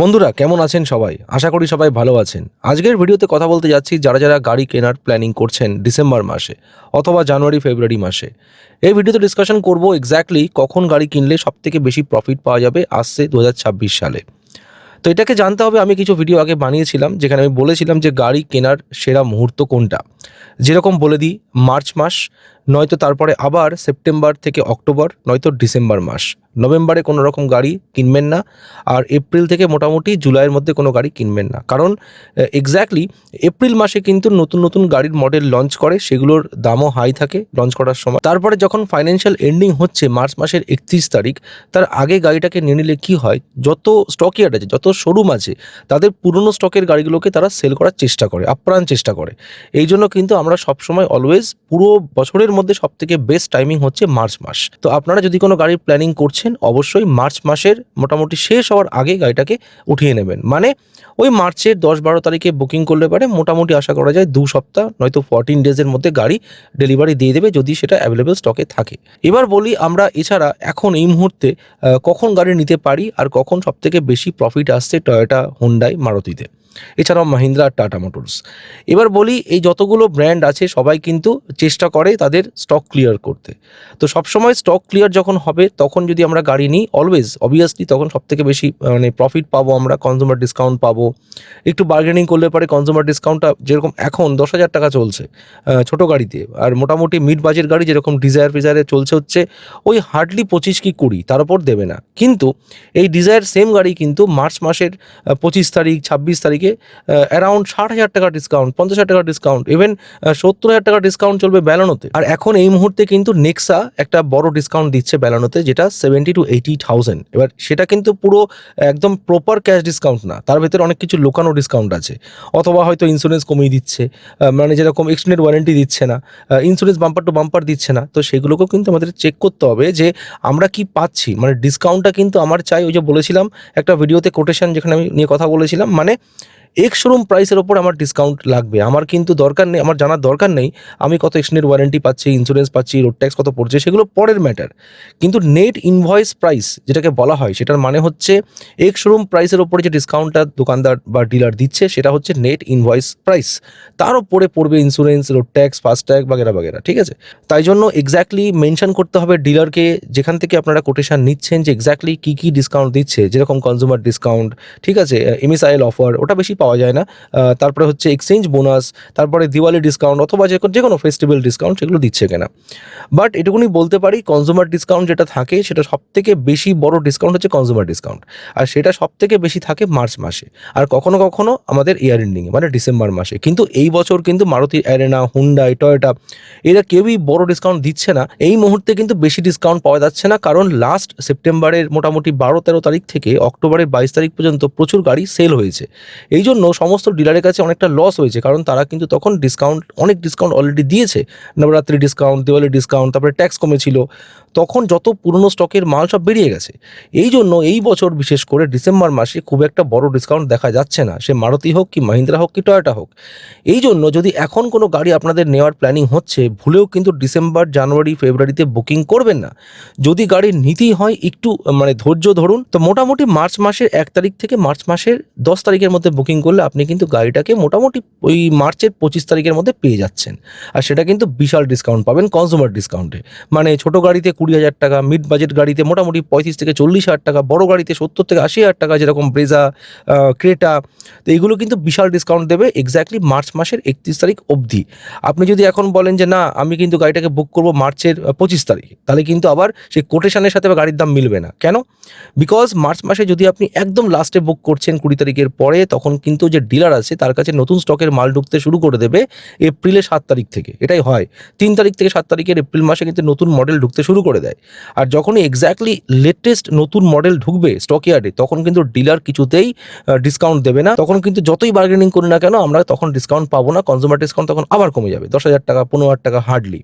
বন্ধুরা, কেমন আছেন সবাই? আশা করি সবাই ভালো আছেন। আজকের ভিডিওতে কথা বলতে যাচ্ছি যারা যারা গাড়ি কেনার প্ল্যানিং করছেন ডিসেম্বর মাসে অথবা জানুয়ারি, ফেব্রুয়ারি মাসে। এই ভিডিওতে ডিসকাশন করব এক্স্যাক্টলি কখন গাড়ি কিনলে সবথেকে বেশি প্রফিট পাওয়া যাবে আসছে দু হাজার ছাব্বিশ সালে। তো এটাকে জানতে হবে, আমি কিছু ভিডিও আগে বানিয়েছিলাম, যেখানে আমি বলেছিলাম যে গাড়ি কেনার সেরা মুহূর্ত কোনটা। যেরকম বলে দিই, মার্চ মাস নয়তো তারপরে আবার সেপ্টেম্বর থেকে অক্টোবর, নয়তো ডিসেম্বর মাস। নভেম্বরে কোনো রকম গাড়ি কিনবেন না আর এপ্রিল থেকে মোটামুটি জুলাইয়ের মধ্যে কোনো গাড়ি কিনবেন না। কারণ এক্স্যাক্টলি এপ্রিল মাসে কিন্তু নতুন নতুন গাড়ির মডেল লঞ্চ করে, সেগুলোর দামও হাই থাকে লঞ্চ করার সময়। তারপরে যখন ফাইন্যান্সিয়াল এন্ডিং হচ্ছে মার্চ মাসের একত্রিশ তারিখ, তার আগে গাড়িটাকে নিয়ে নিলে কী হয়? যত স্টকইয়ার্ড আছে, যত শোরুম আছে, তাদের পুরনো স্টকের গাড়িগুলোকে তারা সেল করার চেষ্টা করে, আপ্রাণ চেষ্টা করে। এই জন্য কিন্তু আমরা সবসময় অলওয়েজ পুরো বছরের মধ্যে সব থেকে বেস্ট টাইমিং হচ্ছে মার্চ মাস। তো আপনারা যদি কোনো গাড়ির প্ল্যানিং করছেন, অবশ্যই মার্চ মাসের মোটামুটি শেষ হওয়ার আগে গাড়িটাকে উঠিয়ে নেবেন। মানে ওই মার্চের দশ বারো তারিখে বুকিং করলে পারে, মোটামুটি আশা করা যায় দু সপ্তাহ, নয়তো ফোরটিন ডেজের মধ্যে গাড়ি ডেলিভারি দিয়ে দেবে যদি সেটা অ্যাভেলেবেল স্টকে থাকে। এবার বলি আমরা, এছাড়া এখন এই মুহূর্তে কখন গাড়ি নিতে পারি আর কখন সবথেকে বেশি প্রফিট আসছে টয়োটা হুন্ডাই মারুতিতে এছাড়াও মাহিন্দ্রা আর টাটা মোটরস। এবার বলি, এই যতগুলো ব্র্যান্ড আছে, সবাই কিন্তু চেষ্টা করে তাদের স্টক ক্লিয়ার করতে। তো সবসময় স্টক ক্লিয়ার যখন হবে, তখন যদি আমরা গাড়ি নিই অলওয়েজ অবভিয়াসলি তখন সবথেকে বেশি মানে প্রফিট পাবো আমরা কনজিউমার ডিসকাউন্ট পাবো। একটু বার্গেনিং করলে পরে কনজিউমার ডিসকাউন্টটা যেরকম এখন দশ হাজার টাকা চলছে ছোট গাড়িতে, আর মোটামুটি মিড বাজেট গাড়ি যেরকম ডিজায়ার ফিজায়ারে চলছে হচ্ছে, ওই হার্ডলি পঁচিশ কি কুড়ি, তার উপর দেবে না। কিন্তু এই ডিজায়ার সেম গাড়ি কিন্তু মার্চ মাসের পঁচিশ তারিখ, ছাব্বিশ তারিখে অ্যারাউন্ড ষাট হাজার টাকা ডিসকাউন্ট পঞ্চাশ হাজার টাকা ডিসকাউন্ট ইভেন সত্তর হাজার টাকা ডিসকাউন্ট চলবে ব্যালানোতে আর এখন এই মুহূর্তে কিন্তু নেক্সা একটা বড় ডিসকাউন্ট দিচ্ছে ব্যালানোতে যেটা সেভেন্টি টু এইটি থাউজেন্ড এবার সেটা কিন্তু পুরো একদম প্রপার ক্যাশ ডিসকাউন্ট না, তার ভেতরে অনেক কিছু লোকানো ডিসকাউন্ট আছে। অথবা হয়তো ইন্স্যুরেন্স কমিয়ে দিচ্ছে মানে যেরকম এক্সটেন্ডেড ওয়ারেন্টি দিচ্ছে না ইন্স্যুরেন্স বাম্পার টু বাম্পার দিচ্ছে না, তো সেগুলোকেও কিন্তু আমাদের চেক করতে হবে যে আমরা কি পাচ্ছি। মানে ডিসকাউন্টটা কিন্তু আমার চাই, ওই যে বলেছিলাম একটা ভিডিওতে কোটেশন যেখানে আমি নিয়ে কথা বলেছিলাম মানে এক্স শোরুম প্রাইসের ওপর আমার ডিসকাউন্ট লাগবে। আমার কিন্তু দরকার নেই, আমার জানার দরকার নেই, আমি কত এক্সটেন্ডেড ওয়ারেন্টি পাচ্ছি ইন্স্যুরেন্স পাচ্ছি রোড ট্যাক্স কত পড়ছে, সেগুলো পরের ম্যাটার কিন্তু নেট ইনভয়েস প্রাইস যেটাকে বলা হয়, সেটার মানে হচ্ছে এক্স শোরুম প্রাইসের ওপরে যে ডিসকাউন্টটা দোকানদার বা ডিলার দিচ্ছে, সেটা হচ্ছে নেট ইনভয়েস প্রাইস তার ওপরে পড়বে ইন্স্যুরেন্স রোড ট্যাক্স ফাস্ট্যাগ বাগেরা বাগেরা, ঠিক আছে? তাই জন্য এক্স্যাক্টলি মেনশন করতে হবে ডিলারকে যেখান থেকে আপনারা কোটেশন নিচ্ছেন যে এক্স্যাক্টলি কী কী ডিসকাউন্ট দিচ্ছে, যেরকম কনজিউমার ডিসকাউন্ট ঠিক আছে? এমএসআইএল অফার ওটা বেশি পাওয়া যায় না। তারপরে হচ্ছে এক্সচেঞ্জ বোনাস তারপরে দিওয়ালি ডিসকাউন্ট অথবা যে যে কোনো ফেস্টিভ্যাল ডিসকাউন্ট সেগুলো দিচ্ছে কিনা। বাট এটুকুনি বলতে পারি কনজিউমার ডিসকাউন্ট যেটা থাকে, সেটা সব থেকে বেশি বড় ডিসকাউন্ট হচ্ছে কনজিউমার ডিসকাউন্ট আর সেটা সব থেকে বেশি থাকে মার্চ মাসে। আর কখনো কখনো আমাদের ইয়ার এন্ডিংয়ে মানে ডিসেম্বর মাসে। কিন্তু এই বছর কিন্তু মারুতি অ্যারেনা হুন্ডাই টয়োটা এরা কেউই বড় ডিসকাউন্ট দিচ্ছে না। এই মুহূর্তে কিন্তু বেশি ডিসকাউন্ট পাওয়া যাচ্ছে না, কারণ লাস্ট সেপ্টেম্বরের মোটামুটি বারো তেরো তারিখ থেকে অক্টোবরের বাইশ তারিখ পর্যন্ত প্রচুর গাড়ি সেল হয়েছে। এই জন্য সমস্ত ডিলারের কাছে অনেকটা লস হয়েছে, কারণ তারা কিন্তু তখন ডিসকাউন্ট অনেক ডিসকাউন্ট অলরেডি দিয়েছে। নবরাত্রি ডিসকাউন্ট দিওয়ালি ডিসকাউন্ট তারপরে ট্যাক্স কমেছিল। তখন যত পুরনো স্টকের মাল সব বেরিয়ে গেছে। এই জন্য এই বছর বিশেষ করে ডিসেম্বর মাসে খুব একটা বড় ডিসকাউন্ট দেখা যাচ্ছে না। সে মারুতি হোক কি মাহিন্দ্রা হোক কি টয়োটা হোক। এই জন্য যদি এখন কোনো গাড়ি আপনাদের নেওয়ার প্ল্যানিং হচ্ছে, ভুলেও কিন্তু ডিসেম্বর, জানুয়ারি, ফেব্রুয়ারিতে বুকিং করবেন না। যদি গাড়ি নিতেই হয় একটু মানে ধৈর্য ধরুন, তো মোটামুটি মার্চ মাসের এক তারিখ থেকে মার্চ মাসের দশ তারিখের মধ্যে বুকিং করলে আপনি কিন্তু গাড়িটাকে মোটামুটি ওই মার্চের পঁচিশ তারিখের মধ্যে পেয়ে যাচ্ছেন। আর সেটা কিন্তু বিশাল ডিসকাউন্ট পাবেন কনজিউমার ডিসকাউন্টে মানে ছোট গাড়িতে হাজার টাকা মিড বাজেট গাড়িতে মোটামুটি পঁয়ত্রিশ থেকে চল্লিশ হাজার টাকা, বড় গাড়িতে সত্তর থেকে আশি হাজার টাকা যেরকম ব্রেজা ক্রেটা তো এইগুলো কিন্তু বিশাল ডিসকাউন্ট দেবে এক্স্যাক্টলি মার্চ মাসের একত্রিশ তারিখ অবধি। আপনি যদি এখন বলেন যে না, আমি কিন্তু গাড়িটাকে বুক করব মার্চের পঁচিশ তারিখে, তাহলে কিন্তু আবার সেই কোটেশনের সাথে গাড়ির দাম মিলবে না। কেন? বিকজ মার্চ মাসে যদি আপনি একদম লাস্টে বুক করছেন কুড়ি তারিখের পরে, তখন কিন্তু যে ডিলার আছে, তার কাছে নতুন স্টকের মাল ঢুকতে শুরু করে দেবে এপ্রিলের সাত তারিখ থেকে। এটাই হয়। তিন তারিখ থেকে সাত তারিখের এপ্রিল মাসে কিন্তু নতুন মডেল ঢুকতে শুরু করে দেয়। আর যখনই এক্স্যাক্টলি লেটেস্ট নতুন মডেল ঢুকবে স্টক ইয়ার্ডে তখন কিন্তু ডিলার কিছুতেই ডিসকাউন্ট দেবে না। তখন কিন্তু যতই বার্গেনিং করি না কেন, আমরা তখন ডিসকাউন্ট পাবো না। কনজিউমার ডিসকাউন্ট তখন আবার কমে যাবে, দশ হাজার টাকা, পনেরো হাজার টাকা হার্ডলি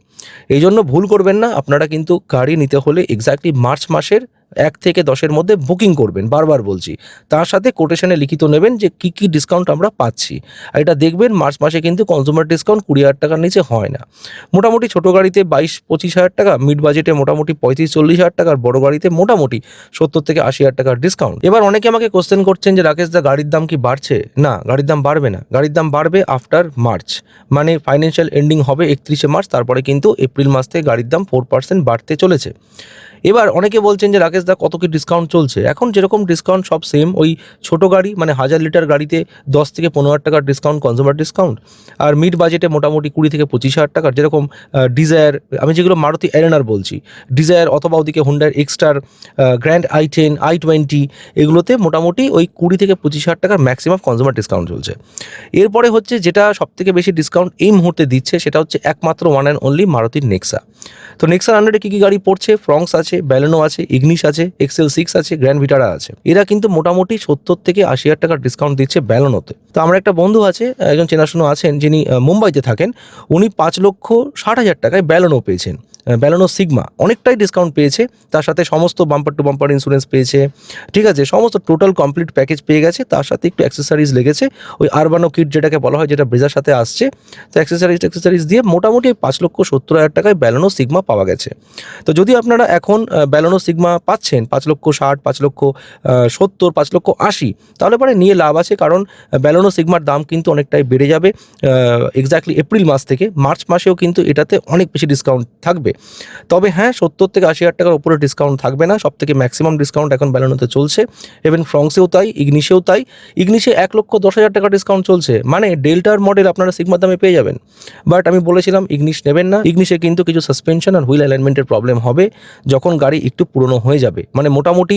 এই জন্য ভুল করবেন না, আপনারা কিন্তু গাড়ি নিতে হলে এক্স্যাক্টলি মার্চ মাসের এক থেকে দশের মধ্যে বুকিং করবেন, বারবার বলছি। তার সাথে কোটেশনে লিখিত নেবেন যে কী কী ডিসকাউন্ট আমরা পাচ্ছি। আর এটা দেখবেন মার্চ মাসে কিন্তু কনজিউমার ডিসকাউন্ট কুড়ি হাজার টাকার নিচে হয় না। মোটামুটি ছোটো গাড়িতে বাইশ, পঁচিশ হাজার টাকা মিড বাজেটে মোটামুটি পঁয়ত্রিশ, চল্লিশ হাজার টাকার, বড় গাড়িতে মোটামুটি সত্তর থেকে আশি হাজার টাকার ডিসকাউন্ট এবার অনেকে আমাকে কোশ্চেন করছেন যে, রাকেশ দা, গাড়ির দাম কি বাড়ছে? না, গাড়ির দাম বাড়বে না। গাড়ির দাম বাড়বে আফটার মার্চ। মানে ফাইন্যান্সিয়াল এন্ডিং হবে একত্রিশে মার্চ, তারপরে কিন্তু এপ্রিল মাস থেকে গাড়ির দাম ফোর পার্সেন্ট বাড়তে চলেছে। এবার অনেকে বলছেন যে রাকেশ দা কত কি ডিসকাউন্ট চলছে? এখন যেরকম ডিসকাউন্ট সব সেম ওই ছোটো গাড়ি মানে হাজার লিটার গাড়িতে দশ থেকে পনেরো হাজার টাকার ডিসকাউন্ট কনজিউমার ডিসকাউন্ট আর মিড বাজেটে মোটামুটি কুড়ি থেকে পঁচিশ হাজার টাকার, যেরকম ডিজায়ার আমি যেগুলো মারুতি অ্যারেনার বলছি ডিজায়ার অথবা ওদিকে হুন্ডার Exter Grand i ten i twenty এগুলোতে মোটামুটি ওই কুড়ি থেকে পঁচিশ হাজার টাকার ম্যাক্সিমাম কনজিউমার ডিসকাউন্ট চলছে। এরপরে হচ্ছে যেটা সবথেকে বেশি ডিসকাউন্ট এই মুহূর্তে দিচ্ছে, সেটা হচ্ছে একমাত্র ওয়ান অ্যান্ড অনলি মারুতির নেক্সা তো নেক্সার আন্ডারে কী কী গাড়ি পড়ছে? ফ্রংস আছে ব্যালেনো আছে ইগনিশ আছে এক্সেল সিক্স আছে গ্র্যান্ড ভিটারা আছে। এরা কিন্তু মোটামুটি সত্তর থেকে আশি হাজার টাকার ডিসকাউন্ট দিচ্ছে ব্যালেনোতে তো আমার একটা বন্ধু আছে, একজন চেনাশোনা আছেন, যিনি মুম্বাইতে থাকেন। উনি পাঁচ লক্ষ ষাট হাজার টাকায় ব্যালেনো পেয়েছেন। ব্যালেনো সিগমা অনেকটাই ডিসকাউন্ট পেয়েছে। তার সাথে সমস্ত বাম্পার টু বাম্পার ইন্স্যুরেন্স পেয়েছে। ঠিক আছে, সমস্ত টোটাল কমপ্লিট প্যাকেজ পেয়ে গেছে। তার সাথে একটু অ্যাক্সেসরিজ লেগেছে। ওই আরবানো কিট যেটাকে বলা হয়, যেটা ব্রেজার সাথে আসছে। তো অ্যাক্সেসারিজ অ্যাক্সেসরিজ দিয়ে মোটামুটি পাঁচ লক্ষ সত্তর হাজার টাকায় ব্যালেনো সিগমা পাওয়া গেছে। তো যদি আপনারা এখন ব্যালেনো সিগমা পাচ্ছেন, পাঁচ লক্ষ ষাট, পাঁচ লক্ষ সত্তর, পাঁচ লক্ষ আশি, তাহলে পরে নিয়ে লাভ আছে। কারণ ব্যালেনো সিগমার দাম কিন্তু অনেকটাই বেড়ে যাবে। এক্স্যাক্টলি এপ্রিল মাস থেকে মার্চ মাসেও কিন্তু এটাতে অনেক বেশি ডিসকাউন্ট থাকবে। তবে হ্যাঁ সত্তর থেকে আশি হাজার টাকার উপরে ডিসকাউন্ট থাকবে না। সব থেকে ম্যাক্সিমাম ডিসকাউন্ট এখন ব্যালেনোতে চলছে। ইভেন ফ্রংসেও তাই ইগনিশেও তাই। ইগনিশে এক লক্ষ দশ হাজার টাকা ডিসকাউন্ট চলছে। মানে ডেল্টার মডেল আপনারা সিগমার দামে পেয়ে যাবেন। বাট আমি বলেছিলাম ইগনিশ নেবেন না। ইগনিশে কিন্তু কিছু সাসপেনশন আর হুইল অ্যালাইনমেন্টের প্রবলেম হবে যখন গাড়ি একটু পুরনো হয়ে যাবে। মানে মোটামুটি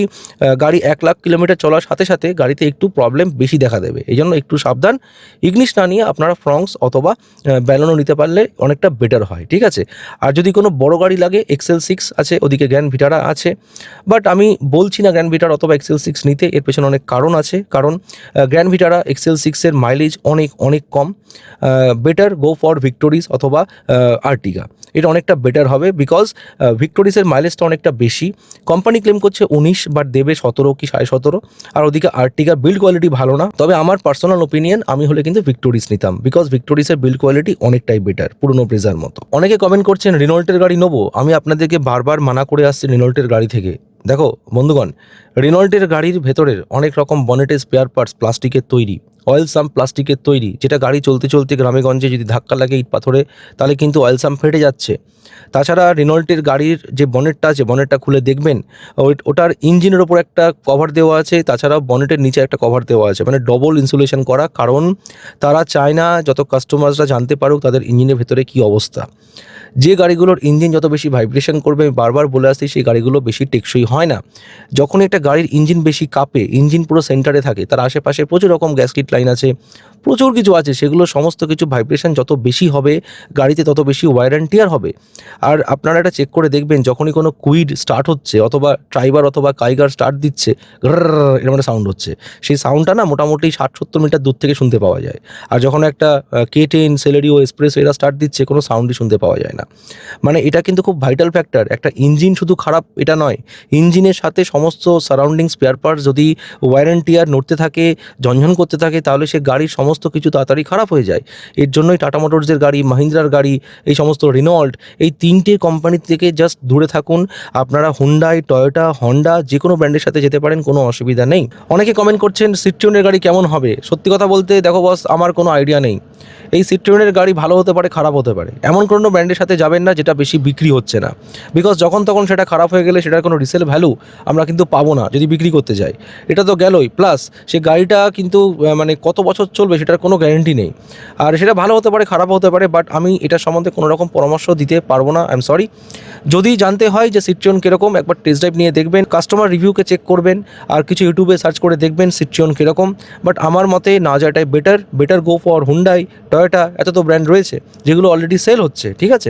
গাড়ি এক লাখ কিলোমিটার চলার সাথে সাথে গাড়িতে একটু প্রবলেম বেশি দেখা দেবে। এই জন্য একটু সাবধান। ইগনিশ না নিয়ে আপনারা ফ্রংস অথবা ব্যালনও নিতে পারলে অনেকটা বেটার হয়। ঠিক আছে? আর যদি কোনো বড় গাড়ি লাগে এক্সেল সিক্স আছে, ওদিকে গ্র্যান্ড ভিটারা আছে। বাট আমি বলছি না গ্র্যান্ড ভিটার অথবা এক্সেল সিক্স নিতে, এর পেছনে অনেক কারণ আছে। কারণ গ্র্যান্ড ভিটারা এক্সেল সিক্সের মাইলেজ অনেক অনেক কম। বেটার গো ফর ভিক্টোরিস অথবা আর্টিগা এটা অনেকটা বেটার হবে বিকজ ভিক্টোরিসের মাইলেজটা অনেকটা বেশি। কোম্পানি ক্লেম করছে উনিশ বাট দেবে সতেরো কি সাড়ে সতেরো। আর ওদিকে আর্টিগার বিল্ড কোয়ালিটি ভালো না। তবে আমার পার্সোনাল ওপিনিয়ন আমি হলে কিন্তু ভিক্টোরিস নিতাম। বিকজ ভিক্টোরিসের বিল্ড কোয়ালিটি অনেকটাই বেটার পুরনো ব্রেজার মতো। অনেকে কমেন্ট করছেন রিনল্টের গাড়ি নেব। আমি আপনাদেরকে বারবার মানা করে আসছি রিনল্টের গাড়ি থেকে। দেখো, বন্ধুগণ, রিনল্টের গাড়ির ভেতরের অনেক রকম বনেটের স্পেয়ার পার্টস প্লাস্টিকের তৈরি অয়েল সাম প্লাস্টিকের তৈরি, যেটা গাড়ি চলতে চলতে গ্রামেগঞ্জে যদি ধাক্কা লাগে ইট পাথরে, তাহলে কিন্তু অয়েল সাম ফেটে যাচ্ছে। তাছাড়া রিনল্টের গাড়ির যে বনেটটা আছে বনেটটা খুলে দেখবেন ওটার ইঞ্জিনের ওপর একটা কভার দেওয়া আছে তাছাড়া বনেটের নিচে একটা কভার দেওয়া আছে। মানে ডবল ইনসুলেশন করা, কারণ তারা চায় না যত কাস্টমার্সরা জানতে পারুক তাদের ইঞ্জিনের ভেতরে কী অবস্থা। যে গাড়িগুলোর ইঞ্জিন যত বেশি ভাইব্রেশন করবে, আমি বারবার বলে আসছি, সেই গাড়িগুলো বেশি টেকসই হয় না। যখন একটা গাড়ির ইঞ্জিন বেশি কাঁপে, ইঞ্জিন পুরো সেন্টারে থাকে, তার আশেপাশে প্রচুর রকম গ্যাসকিট লাইন আছে, প্রচুর কিছু আছে, সেগুলো সমস্ত কিছু ভাইব্রেশন যত বেশি হবে, গাড়িতে তত বেশি ওয়ার অ্যান্ড টিয়ার হবে। আর আপনারা এটা চেক করে দেখবেন, যখনই কোনো কুইড স্টার্ট হচ্ছে, অথবা ট্রাইবার অথবা কাইগার স্টার্ট দিচ্ছে এরকম একটা সাউন্ড হচ্ছে। সেই সাউন্ডটা না মোটামুটি ষাট সত্তর মিটার দূর থেকে শুনতে পাওয়া যায়। আর যখন একটা K ten Celerio S Presso এরা স্টার্ট দিচ্ছে, কোনো সাউন্ডই শুনতে পাওয়া যায় না। মানে এটা কিন্তু খুব ভাইটাল ফ্যাক্টর একটা ইঞ্জিন শুধু খারাপ, এটা নয়। ইঞ্জিনের সাথে সমস্ত সারাউন্ডিং স্পেয়ার পার্টস যদি ওয়ারেন্টিয়ার নড়তে থাকে ঝনঝন করতে থাকে, তাহলে সে গাড়ির সমস্ত কিছু তাড়াতাড়ি খারাপ হয়ে যায়। এর জন্যই টাটা মোটরসের গাড়ি মাহিন্দ্রার গাড়ি, এই সমস্ত রিনল্ট এই তিনটে কোম্পানি থেকে জাস্ট দূরে থাকুন। আপনারা হুন্ডাই টয়োটা হন্ডা যে কোনো ব্র্যান্ডের সাথে যেতে পারেন, কোনো অসুবিধা নেই। অনেকে কমেন্ট করছেন সিট্রিয়নের গাড়ি কেমন হবে? সত্যি কথা বলতে, দেখো বস আমার কোনো আইডিয়া নেই। এই সিট্রিয়নের গাড়ি ভালো হতে পারে, খারাপ হতে পারে। এমন কোনো ব্র্যান্ডের সাথে যাবেন না, যেটা বেশি বিক্রি হচ্ছে না। বিকজ যখন তখন সেটা খারাপ হয়ে গেলে সেটার কোনো রিসেল ভ্যালু আমরা কিন্তু পাবো না, যদি বিক্রি করতে যাই। এটা তো গেলই। প্লাস সে গাড়িটা কিন্তু মানে কত বছর চলবে সেটার কোনো গ্যারেন্টি নেই। আর সেটা ভালো হতে পারে খারাপ হতে পারে বাট আমি এটা সম্বন্ধে কোনো রকম পরামর্শ দিতে পারব না আই এম সরি যদি জানতে হয় যে সিট্রিয়ন কীরকম, একবার টেস্ট ড্রাইভ নিয়ে দেখবেন কাস্টমার রিভিউকে চেক করবেন, আর কিছু ইউটিউবে সার্চ করে দেখবেন সিট্রিয়ন কীরকম। বাট আমার মতে না যাওয়াটাই better better go for Hyundai Toyota এত তো ব্র্যান্ড রয়েছে, যেগুলো অলরেডি সেল হচ্ছে, ঠিক আছে?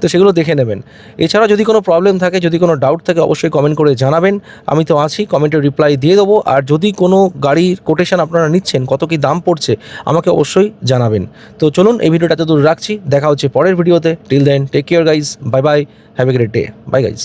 তো সেগুলো দেখে নেবেন। এছাড়া যদি কোনো প্রবলেম থাকে, যদি কোনো ডাউট থাকে, অবশ্যই কমেন্ট করে জানাবেন। আমি তো আছি কমেন্টের রিপ্লাই দিয়ে দেবো। আর যদি কোনো গাড়ির কোটেশন আপনারা নিচ্ছেন, কত কী দাম পড়ছে, আমাকে অবশ্যই জানাবেন। তো চলুন, এই ভিডিওটা এত দূর রাখছি। দেখা হচ্ছে পরের ভিডিওতে till then take care guys bye bye have a great day bye guys